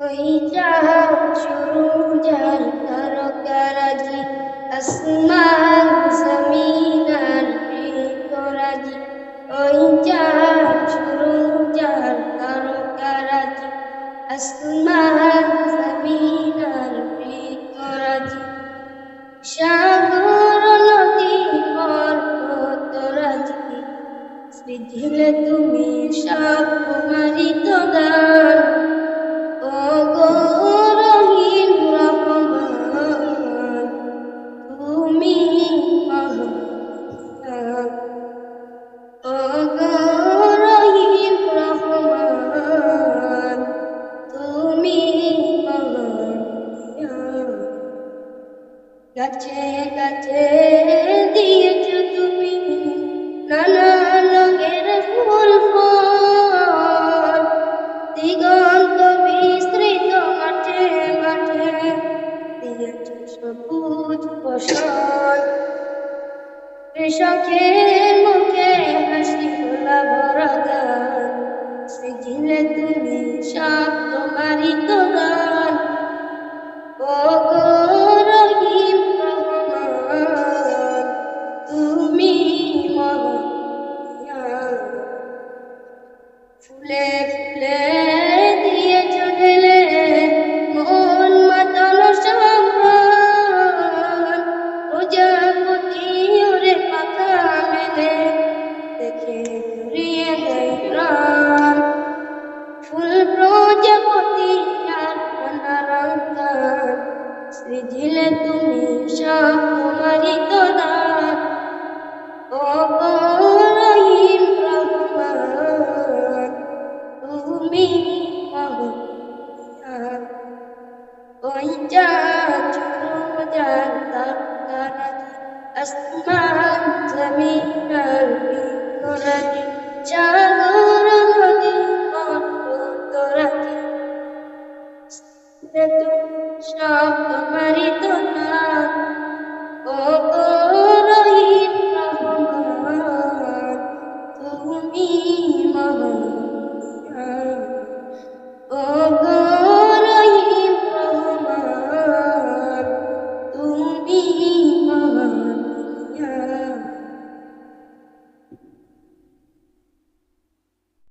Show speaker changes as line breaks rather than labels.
ওই চাঁদ শুরু যার তারকারাজি আসমান জমিন আর করাজি ওই চাঁদ শুরু যার তারকারাজি আসমান জমিন আর করাজি সাগর নদী পর্বতরাজি সৃজিলে তুমি সব তোমারই তো গাছে গাছে দিয়েছ তুমি নানা রঙের ফুল ফল। দিগন্ত বিস্তৃত মাঠে মাঠে দিয়েছ সবুজ ফসল কৃষকের মুখে হাসি ফুলে ফুলে দিয়ে চলে মন মাতাল সম্মান। وإن جاءتكم وجعلنا كانت أسماء سمينا بكرة شاغر وديقا قدرة سنة شاق مريضنا وقرة